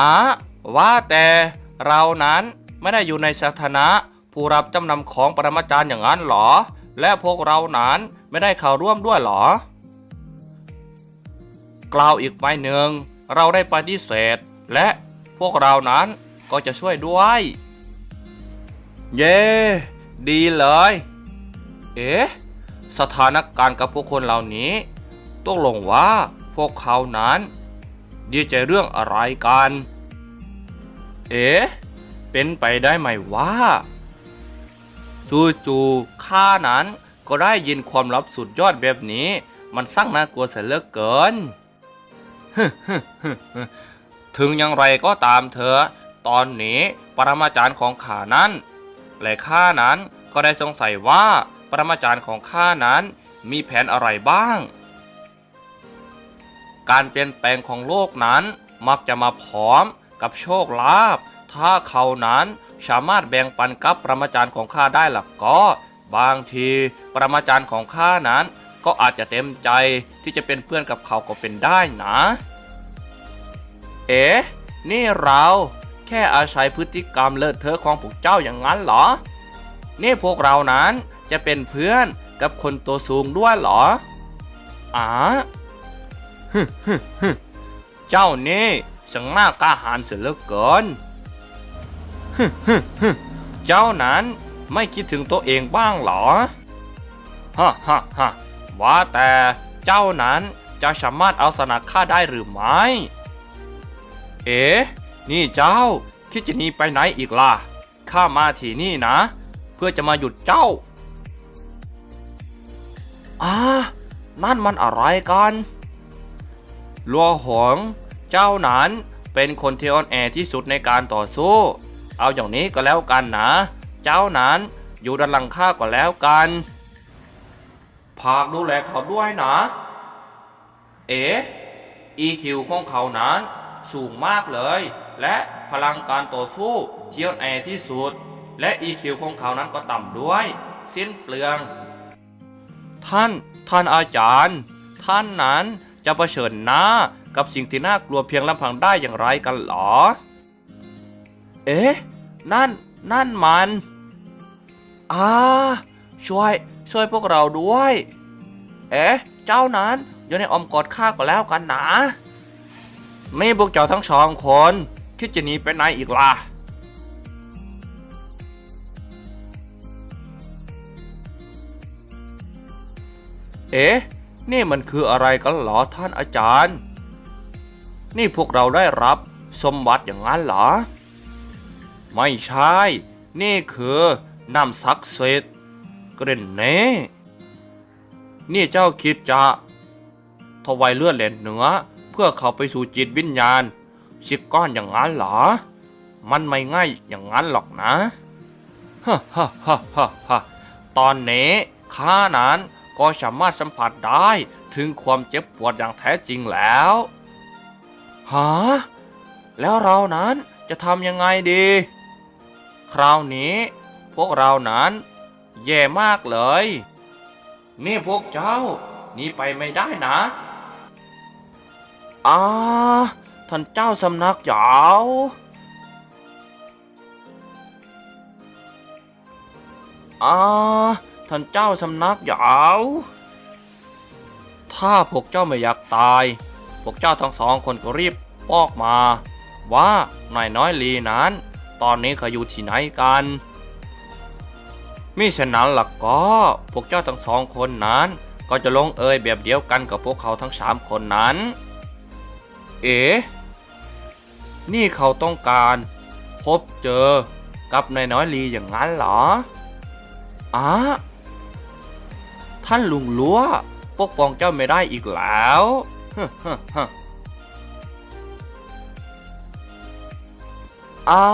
อะว่าแต่เรานั้นไม่ได้อยู่ในสถานะ ผู้รับจำนำของปรมาจารย์อย่างนั้นหรอ และพวกเรานั้นไม่ได้เข้าร่วมด้วยหรอ กล่าวอีกไม่หนึ่งเราได้ปฏิเสธ และพวกเรานั้นก็จะช่วยด้วย เย้ดีเลย เอ๊ะสถานการณ์กับพวกคนเหล่านี้ตกลงว่าพวกเขานั้น ดีใจเรื่องอะไรกัน เอ๊ะเป็นไปได้ไหมว่าจู่ๆข้านั้นก็ได้ยินความลับสุดยอดแบบนี้ มันสร้างน่ากลัวเสียเหลือเกิน ถึงอย่างไรก็ตามเถอตอนนี้ปรมาจารย์ของข้านั้น และข้านั้นก็ได้สงสัยว่าปรมาจารย์ของข้านั้นมีแผนอะไรบ้าง การเปลี่ยนแปลงของโลกนั้น มักจะมาพร้อมกับโชคลาภถ้าเขานั้นสามารถแบ่งปันกับปรมาจารย์ของข้าได้ล่ะก็ บางทีปรมาจารย์ของข้านั้น ก็อาจจะเต็มใจที่จะเป็นเพื่อนกับเขาก็เป็นได้นะ เอ๊ะนี่เราแค่อาศัยพฤติกรรมเลอะเทอะของพวกเจ้าอย่างนั้นเหรอ นี่พวกเรานั้นจะเป็นเพื่อนกับคนตัวสูงด้วยเหรออ๋า เจ้านี่ช่งน่ากล้าหาญเสียเหลือเกินเจ้านั้นไม่คิดถึงตัวเองบ้างหรอฮ่าฮ่าฮ่าว่าแต่เจ้านั้นจะสามารถเอาชนะข้าได้หรือไม่ เอ๊ะนี่เจ้าคิดจะหนีไปไหนอีกล่ะ ข้ามาที่นี่นะ เพื่อจะมาหยุดเจ้าอ่านั่นมันอะไรกัน ลัวหงเจ้านั้นเป็นคนที่อ่อนแอที่สุดในการต่อสู้ เอาอย่างนี้ก็แล้วกันนะ เจ้านั้นอยู่ด้านหลังข้าก็แล้วกันผากดูแลเขาด้วยนะ เอ๋ EQ ของเขานั้นสูงมากเลย และพลังการต่อสู้ที่อ่อนแอที่สุด และ EQ ของเขานั้นก็ต่ำด้วย สิ้นเปลือง ท่าน ท่านอาจารย์ ท่านนั้น จะเผชิญหน้ากับสิ่งที่น่ากลัวเพียงลำพังได้อย่างไรกันหรอ เอ๊ะ นั่น นั่นมันอ่าช่วย ช่วยพวกเราด้วย เอ๊ะ เจ้านั้นอยู่ในอมกอดข้าก็แล้วกันนะนี่พวกเจ้าทั้งสองคนคิดจะหนีไปไหนอีกล่ะเอ๊ะ นี่มันคืออะไรกันหรอท่านอาจารย์ นี่พวกเราได้รับสมบัติอย่างนั้นหรอ ไม่ใช่ นี่คือน้ำศักดิ์สิทธิ์เกรนเน่นี่เจ้าคิดจะถวายเลือดแหลนเหนือ เพื่อเข้าไปสู่จิตวิญญาณชิกก้อนอย่างนั้นหรอ มันไม่ง่ายอย่างนั้นหรอกนะฮ่าฮ่าฮ่าฮ่าฮ่าตอนนี้ข้านั้น ก็สามารถสัมผัสได้ถึงความเจ็บปวดอย่างแท้จริงแล้วฮะแล้วเรานั้นจะทำยังไงดี คราวนี้ พวกเรานั้น แย่มากเลย นี่พวกเจ้าหนีไปไม่ได้นะอ่าท่านเจ้าสำนักยาวอ่า ท่านเจ้าสำนักยาว ถ้าพวกเจ้าไม่อยากตาย พวกเจ้าทั้งสองคนก็รีบบอกมา ว่านายน้อยลีนั้น ตอนนี้เขาอยู่ที่ไหนกันมิฉะนั้นล่ะก็พวกเจ้าทั้งสองคนนั้น ก็จะลงเอยแบบเดียวกันกับพวกเขาทั้งสามคนนั้น เอ๋นี่เขาต้องการพบเจอกับนายน้อยลีอย่างนั้นเหรออ๋อ ท่านลุงลัวปกป้องเจ้าไม่ได้อีกแล้วอ่า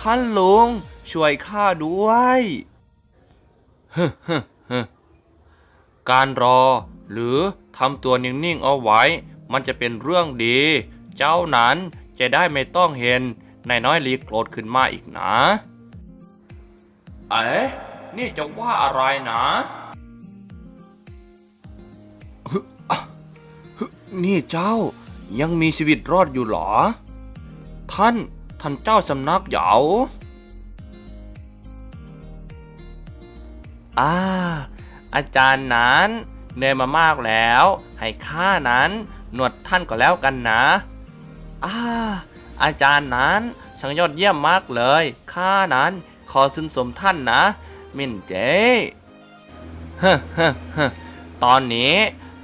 ท่านลุงช่วยข้าด้วยการรอ หรือทำตัวนิ่งๆเอาไว้ มันจะเป็นเรื่องดี เจ้านั้นจะได้ไม่ต้องเห็นนายน้อยลีโกรธขึ้นมาอีกนะ เอ๊ะ นี่จะว่าอะไรนะ นี่เจ้ายังมีชีวิตรอดอยู่เหรอ ท่านท่านเจ้าสำนักเหยาอ่าอาจารย์นั้นเหนื่อยมามากแล้ว ให้ข้านั้นหนวดท่านก็แล้วกันนะอ่าอาจารย์นั้นช่างยอดเยี่ยมมากเลย ข้านั้นขอซึนสมท่านนะ มินเจเฮ้เฮ้เฮ้ตอนนี้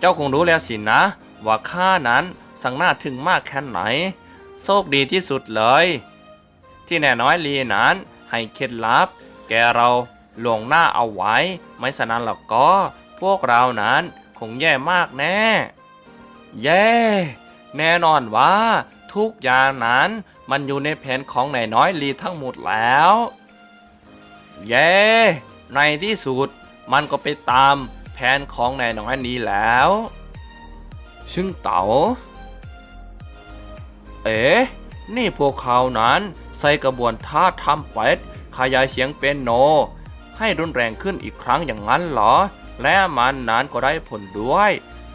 จ้าคงรู้แล้วสินะ ว่าข้านั้นสังหน่าถึงมากแค่ไหน โชคดีที่สุดเลย ที่แน่น้อยลีนั้นให้เคล็ดลับ แกเราหลวงหน้าเอาไว้ ไม่ฉะนั้นแล้วก็พวกเรานั้นคงแย่มากแน่ แย่ แน่นอนว่า ทุกอย่างนั้นมันอยู่ในแผนของนายน้อยลีทั้งหมดแล้วเย้ในที่สุดมันก็ไปตาม แผนของนายน้อยนี้แล้ว ซึ่งเต๋าเอ๋นี่พวกเขานั้นใส่กระบวนท่าทำเป็ดขยายเสียงเป็นโน ให้รุนแรงขึ้นอีกครั้งอย่างนั้นเหรอ และมันนั้นก็ได้ผลด้วย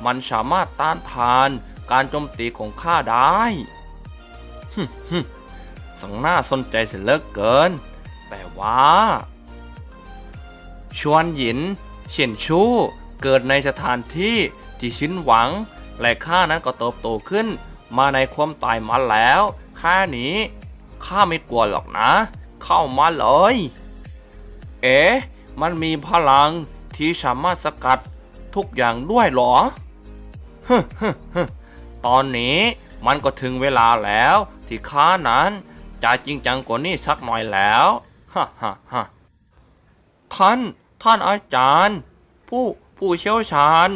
มันสามารถต้านทานการโจมตีของข้าได้ฮึ่มฮึ่มสังหน่าสนใจเสียเลือเกิน แต่ว่า ชวนหยิน เฉียนชู่เกิดในสถานที่ที่ชินหวัง และข้านั้นก็เติบโตขึ้น มาในความตายมาแล้วข้านี้ข้าไม่กลัวหรอกนะ เข้ามาเลย เอ๊ะมันมีพลังที่สามารถสกัดทุกอย่างด้วยหรอฮึฮึฮึตอนนี้มันก็ถึงเวลาแล้วที่ข้านั้นจะจริงจังกว่านี้สักหน่อยแล้วฮ่าฮ่าฮ่าท่าน ท่านอาจารย์ ผู้ผู้เชี่ยวชาญ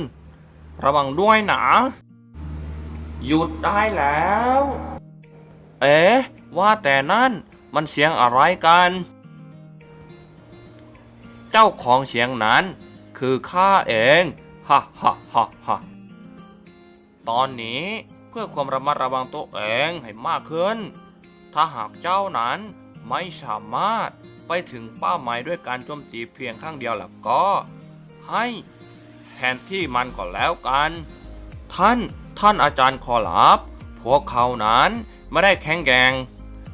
ระวังด้วยนะหยุดได้แล้ว เอ๊ะ ว่าแต่นั่นมันเสียงอะไรกัน เจ้าของเสียงนั้น คือข้าเองฮ่าฮ่าฮ่าฮ่าตอนนี้เพื่อความระมัดระวังตัวเองให้มากขึ้น ถ้าหากเจ้านั้นไม่สามารถ ไปถึงเป้าหมายด้วยการโจมตีเพียงข้างเดียวแล้วก็ ให้แทนที่มันก็แล้วกัน ท่านท่านอาจารย์ขอรับ พวกเขานั้นไม่ได้แข็งแกร่ง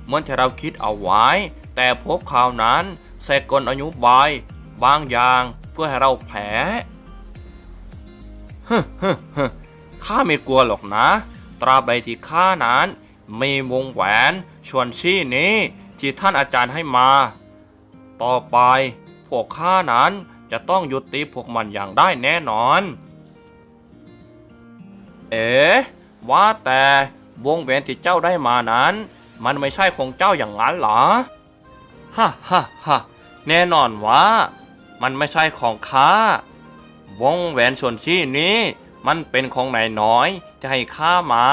เหมือนที่เราคิดเอาไว้ แต่พวกเขานั้นใส่กลอนุบายบางอย่างเพื่อให้เราแผลฮึฮึฮึข้าไม่กลัวหรอกนะ ตราใดที่ข้านั้นมีวงแหวนชวนชี้นี้ที่ท่านอาจารย์ให้มา ต่อไป พวกข้านั้นจะต้องหยุดตีพวกมันอย่างได้แน่นอน เอ๋ว่าแต่วงแหวนที่เจ้าได้มานั้น มันไม่ใช่ของเจ้าอย่างนั้นหรอฮ่าฮ่าฮ่าแน่นอนว่า มันไม่ใช่ของข้าวงแหวนส่วนชี้นี้ มันเป็นของนายน้อยจะให้ข้ามา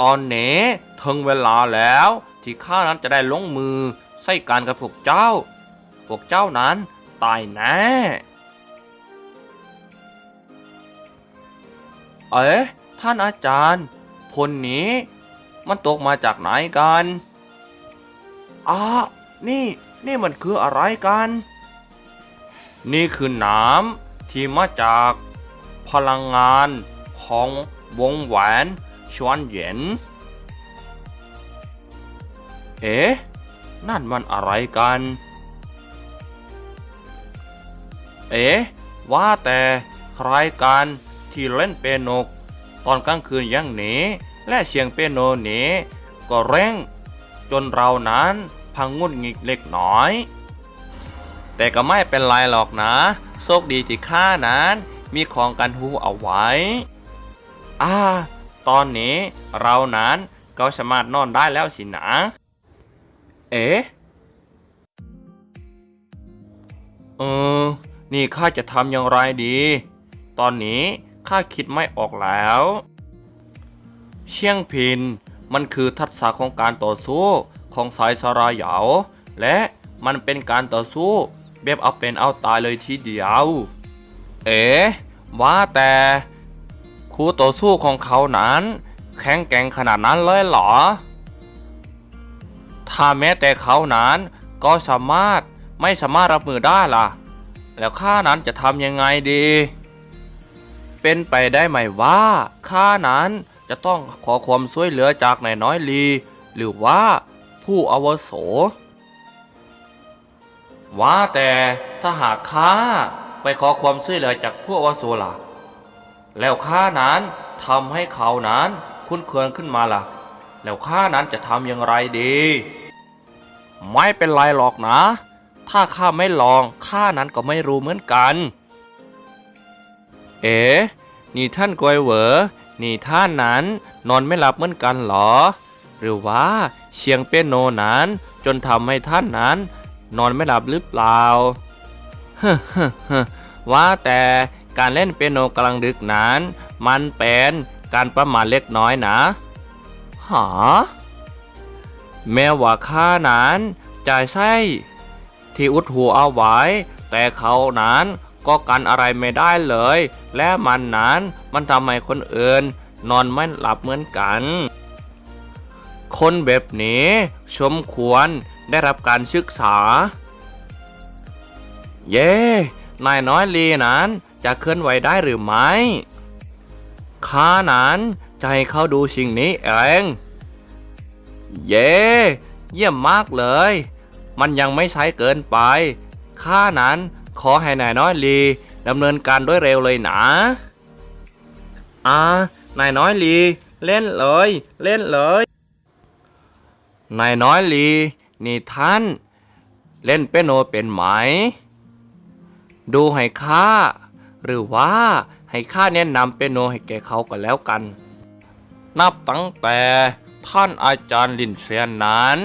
ตอนนี้ถึงเวลาแล้วที่ข้านั้นจะได้ลงมือ ใส่การกับพวกเจ้า พวกเจ้านั้นตายแน่ เอ๊ะท่านอาจารย์ ผลนี้มันตกมาจากไหนกันอะนี่ นี่มันคืออะไรกัน นี่คือน้ำที่มาจากพลังงานของวงแหวนชวนเหย็น เอ๊ะ นั่นมันอะไรกัน เอ๊ะว่าแต่ใครกันที่เล่นเปียโนตอนกลางคืนอย่างนี้ และเสียงเปียโนนี้ ก็เร่ง จนเรานั้นพังงุดหงิดเล็กน้อย แต่ก็ไม่เป็นไรหรอกนะ โชคดีที่ข้านั้นมีของกันหูเอาไว้ อ่า ตอนนี้เรานั้นก็สามารถนอนได้แล้วสินะ เอ๊ะเออ นี่ข้าจะทำอย่างไรดี ตอนนี้ข้าคิดไม่ออกแล้ว เชียงพินมันคือทักษะของการต่อสู้ของสายสรายเหยาและมันเป็นการต่อสู้แบบเอาเป็นเอาตายเลยทีเดียว เอ๋ว่าแต่คู่ต่อสู้ของเขานั้น แข็งแกร่งขนาดนั้นเลยเหรอ ถ้าแม้แต่เขานั้นก็สามารถไม่สามารถรับมือได้ล่ะ แล้วข้านั้นจะทำยังไงดี เป็นไปได้ไหมว่าข้านั้นจะต้องขอความช่วยเหลือจากนายน้อยลี หรือว่าผู้อวโส ว่าแต่ถ้าหากข้าไปขอความช่วยเหลือจากผู้อวโสล่ะ แล้วข้านั้นทำให้เขานั้นคุ้นเคยขึ้นมาล่ะ แล้วข้านั้นจะทำอย่างไรดี ไม่เป็นไรหรอกนะ ถ้าข้าไม่ลองข้านั้นก็ไม่รู้เหมือนกัน เอ๋นี่ท่านกวยเหวอนี่ท่านนั้นนอนไม่หลับเหมือนกันหรอ หรือว่าเชียงเปียโนนั้นจนทำให้ท่านนั้น นอนไม่หลับหรือเปล่าว่าแต่การเล่นเปียโนกลางดึกนั้น มันเป็นการประมาทเล็กน้อยนะ หา แม้ว่าข้านั้นจะใช่ที่อุดหูเอาไว้ แต่เขานั้นก็กันอะไรไม่ได้เลย และมันนั้นมันทำให้คนอื่น นอนไม่หลับเหมือนกัน คนแบบนี้สมควรได้รับการศึกษา เย่นายน้อยลีนั้นจะเคลื่อนไหวได้หรือไม่ข้านั้น จะให้เขาดูสิ่งนี้เอง เย่เยี่ยมมากเลย มันยังไม่ใช้เกินไปข้านั้นขอให้นายน้อยลีดำเนินการด้วยเร็วเลยนะอ่านายน้อยลีเล่นเลย เล่นเลย นายน้อยลีนี่ท่าน เล่นเปียโนเป็นไหม ดูให้ข้าหรือว่าให้ข้าแนะนำเปียโนให้แกเขาก็แล้วกัน นับตั้งแต่ท่านอาจารย์ลินเซียนนั้น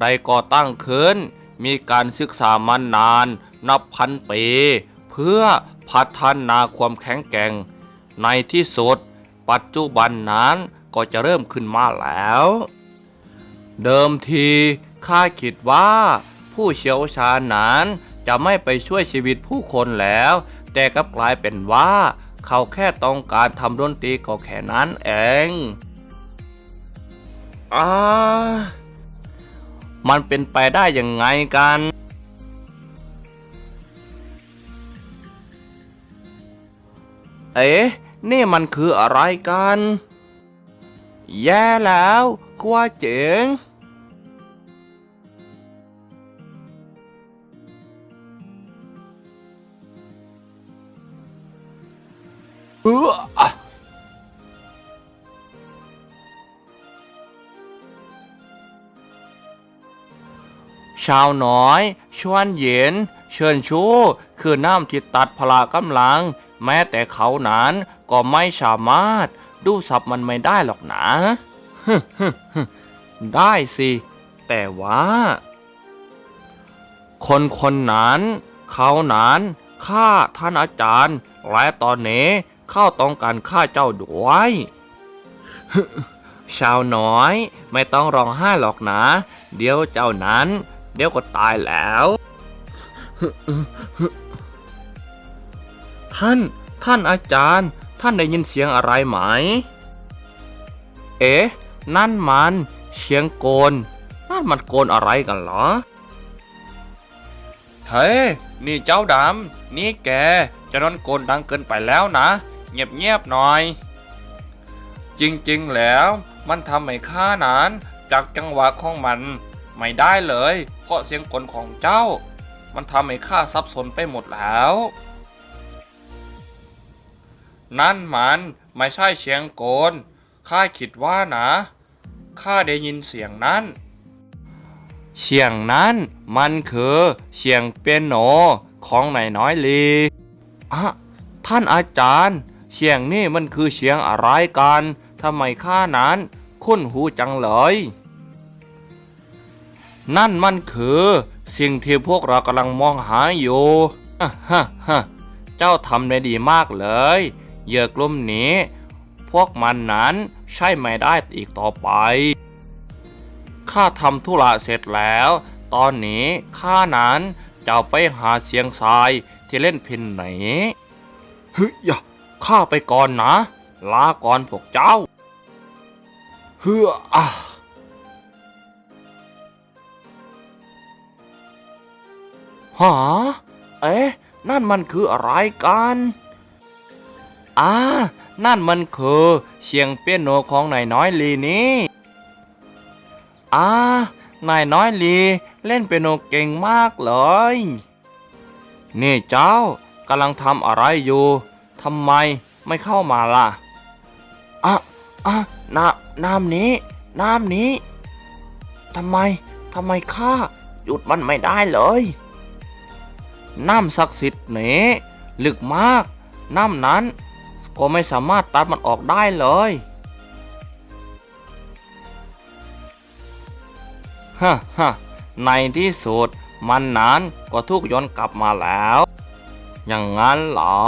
ได้ก่อตั้งขึ้น มีการศึกษามานาน นับพันปี เพื่อพัฒนาความแข็งแกร่ง ในที่สุด ปัจจุบันนั้นก็จะเริ่มขึ้นมาแล้ว เดิมทีข้าคิดว่า ผู้เชี่ยวชาญนั้นจะไม่ไปช่วยชีวิตผู้คนแล้ว แต่กลับกลายเป็นว่า เขาแค่ต้องการทำดนตรีก็แค่นั้นเอง อ่ามันเป็นไปได้ยังไงกัน เอ๊ะ นี่มันคืออะไรกัน แย่แล้วกลัวเจ๋งเออ ชาวน้อย ชวนเย็น เชิญชู้ คือน้ำที่ตัดพลากำลัง แม้แต่เขานั้นก็ไม่สามารถ ดูสับมันไม่ได้หรอกนะได้สิ แต่ว่า คนคนนั้น เขานั้นฆ่าท่านอาจารย์ และตอนนี้เข้าต้องการฆ่าเจ้าด้วยชาวน้อยไม่ต้องร้องไห้หรอกนะ เดี๋ยวเจ้านั้น เดี๋ยวก็ตายแล้ว ท่าน ท่านอาจารย์ ท่านได้ยินเสียงอะไรไหม เอ๊ะ นั่นมัน เสียงโกน นั่นมันโกนอะไรกันเหรอ เฮ้ย นี่เจ้าดำ นี่แก จะนอนโกนดังเกินไปแล้วนะ เงียบๆหน่อย จริงๆแล้ว มันทำให้ข้านั้นจากจังหวะของมัน ไม่ได้เลย เพราะเสียงกลของเจ้า มันทำให้ข้าสับสนไปหมดแล้ว นั่นมันไม่ใช่เสียงโกนข้าคิดว่านะข้าได้ยินเสียงนั้น เสียงนั้นมันคือเสียงเปียโนของนายน้อยลีอะท่านอาจารย์ เสียงนี่มันคือเสียงอะไรกันทำไมข้านั้น คุ้นหูจังเลย นั่นมันคือ สิ่งที่พวกเรากำลังมองหาอยู่อะฮะฮะเจ้าทำได้ดีมากเลยเหยื่อกลุ่มนี้ พวกมันนั้นใช่ไม่ได้อีกต่อไปข้าทำธุระเสร็จแล้ว ตอนนี้ข้านั้นจะไปหาเสียงทรายที่เล่นพินไหนเฮ้ยอย่าข้าไปก่อนนะ ลาก่อนพวกเจ้า เฮืออะ หาเอ๊ะ นั่นมันคืออะไรกันอ่านั่นมันคือเสียงเปียโนของนายน้อยลีนี่อ่านายน้อยลีเล่นเปียโนเก่งมากเลย นี่เจ้ากำลังทำอะไรอยู่ทำไมไม่เข้ามาล่ะอะอะน้ำน้ำนี้ น้ำนี้ทำไมทำไมข้าหยุดมันไม่ได้เลย น้ำศักดิ์สิทธิ์นี้ลึกมาก น้ำนั้น ก็ไม่สามารถตัดมันออกได้เลยฮ่าฮ่าในที่สุดมันนั้นก็ทุกย้อนกลับมาแล้ว อย่างนั้นเหรอ